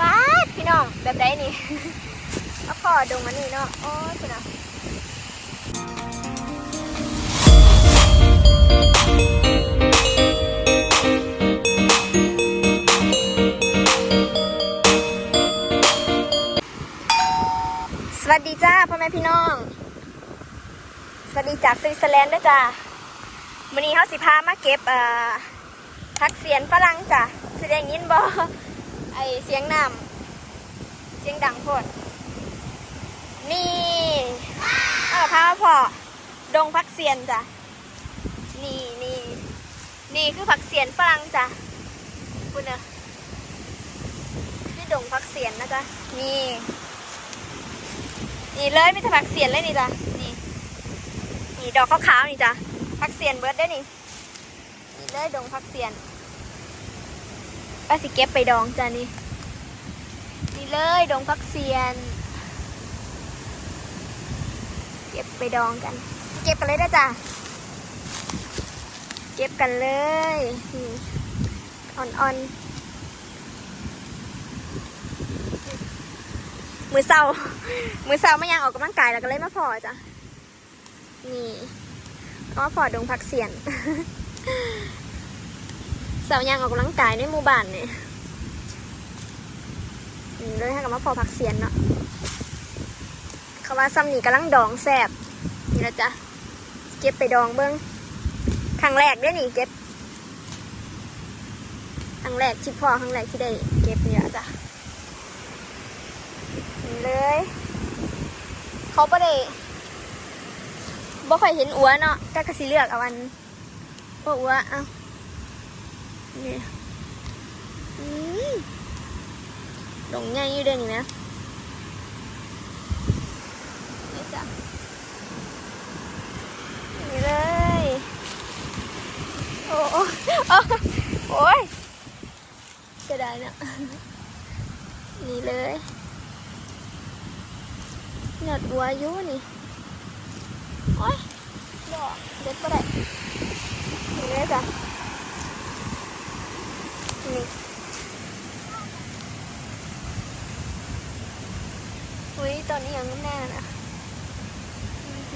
ป้าดพี่น้องแบบใดนี่ เอาพอดงอันนี้เนาะโอ้ยคุณอะสวัสดีจ้าพ่อแม่พี่น้อง สวัสดีจากสวิตเซอร์แลนด์ด้วยจ้าวันนี้เขาสิพามาเก็บอ่าพักเสียนฝรั่งจ้ะสิได้ยินบ่ ไอเสียงน้ำเสียงดังโพดนี่เอาพามาพอดงพักเสียนจ้ะนี่นี่นี่คือผักเสียนฝรั่งจ้ะคุณเนอะนี่ดงพักเสียนนะจ๊ะนี่ นี่เลยไม่ใช่ผักเสียนเลยนี่จ้ะนี่ นี่ดอกขาวๆนี่จ้ะผักเสียนเบิร์ดได้นี่นี่เลยดงผักเสียน ป้าสิเก็บไปดองจ้ะนี่ นี่เลยดองผักเสียน เก็บไปดองกัน เก็บกันเลยนะจ้ะ เก็บกันเลยอ่อนๆ มือเศร้า มือเศร้าไม่ยังออกกำลังกายแล้วก็เลยมาพอจ้ะ นี่ก็พอดงพักเสียน สาร์ยังออกกำลังกายในหมู่บ้านเนี่ยนี่เลยให้กับมาพอพักเสียนเนาะเขาว่าซ้ำนี่กำลังดองแสบนี่นะจ๊ะเก็บไปดองเบิ้งครั้งแรกเด้อนี่เก็บครั้งแรกที่พ่อครั้งแรกที่ได้เก็บนี่ละจ้ะนี่เลย เขาไม่ได้บ่ค่อยเห็นอัวเนาะก็กะสิเลือกเอาอันบ่อัวเอา นี่อืมดงใหญ่อยู่เด้อนี่นะนี่จ้ะนี่เลย โอ้โอ้โอ้ยจะได้นะนี่เลยหนวดอัวอยู่นี่ โอ๊ยดอกเด็ดก็ได้นี่เลยจ้ะนี่อุ้ย ตอนนี้ยังแน่นะ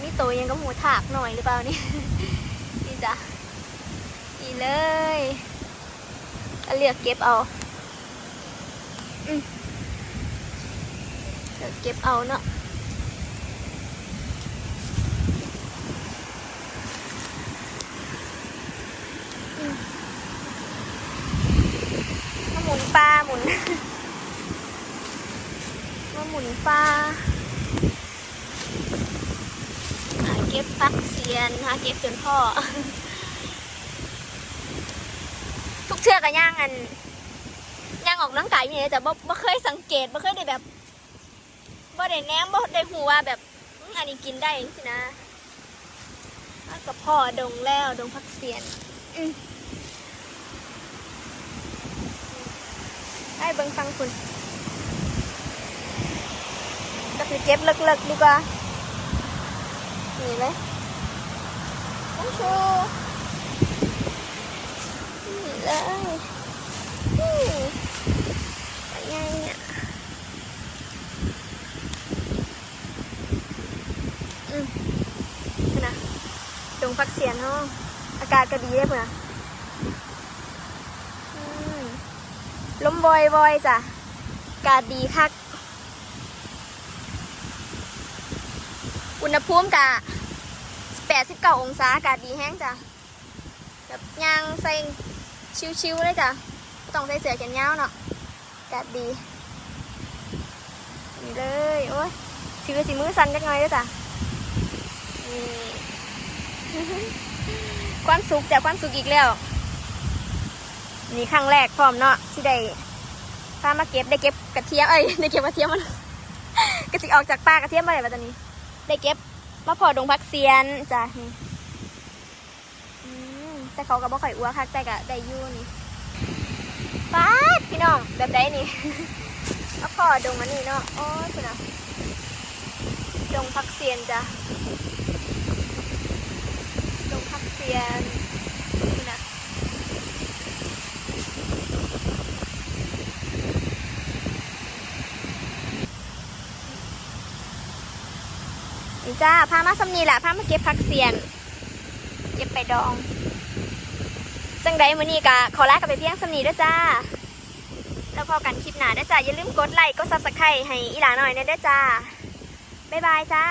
มีตัวยังก็หูถากหน่อยหรือเปล่านี่นี่จ้ะนี่เลยเลือกเก็บเอาเลือกเก็บเอาเนาะหมุนปลาหมุน หมุนปลาหาเก็บพักเสียนหาเก็บจนพ่อ ทุกเชือกกันย่างอันย่างออกน้ำกายอยู่เนี่ยแต่บ่บ่เคยสังเกตบ่เคยได้แบบบ่ได้แนมบ่ได้หูว่าแบบอันนี้กินได้สินะกับพ่อดงแล้วดงพักเสียนอืมให้เบิ่งฟังคุณ ก็คือเก็บเลิกๆดีกว่านี่เลยน้องชูนี่เลยนี่เป็นไงเนี่ยอืมนะดงพักเสียนห้องอากาศก็ดีเลยเพื่อนนะอืมบอยบอยๆจ้ะ กาศดีคัก อุณหภูมิกะ89องศาอากาศดีแห้งจ้ะแบบย่างใส่ชิวๆเลยจ้ะต้องใส่เสื้อแขนยาวเนาะอากาศดีนี่เลยโอ้ยถือสีมือสั่นจักหน่อยด้วยจ้ะความสุขแต่ความสุขอีกแล้วนี่ครั้งแรกพร้อมเนาะที่ได้พามาเก็บได้เก็บกระเทียมเอ้ยได้เก็บกระเทียมมันกระสิออกจากป่ากระเทียมมาเลยตอนนี้ ได้เก็บมาพอดงพักเซียนจ้ะนี่อืมแต่เขาก็บ่ค่อยอ้วคักแต่ก็ได้ยู่นี่ป้าดพี่น้องแบบได้นี่มาพอดงอันนี่เนาะโอ้ยคุณอะดงพักเซียนจ้ะ นี่จ้าพามาสมนีแหละพามาเก็บผักเสียน เก็บไปดอง จังไดมื้อนี้กะขอลากับไปเพียงสมนีด้วยจ้า แล้วพอกันคลิปหน้าด้วยจ้าอย่าลืมกดไลค์กดซับสไครต์ให้อีหลาหน่อยนะด้วยจ้า บ๊ายบายจ้า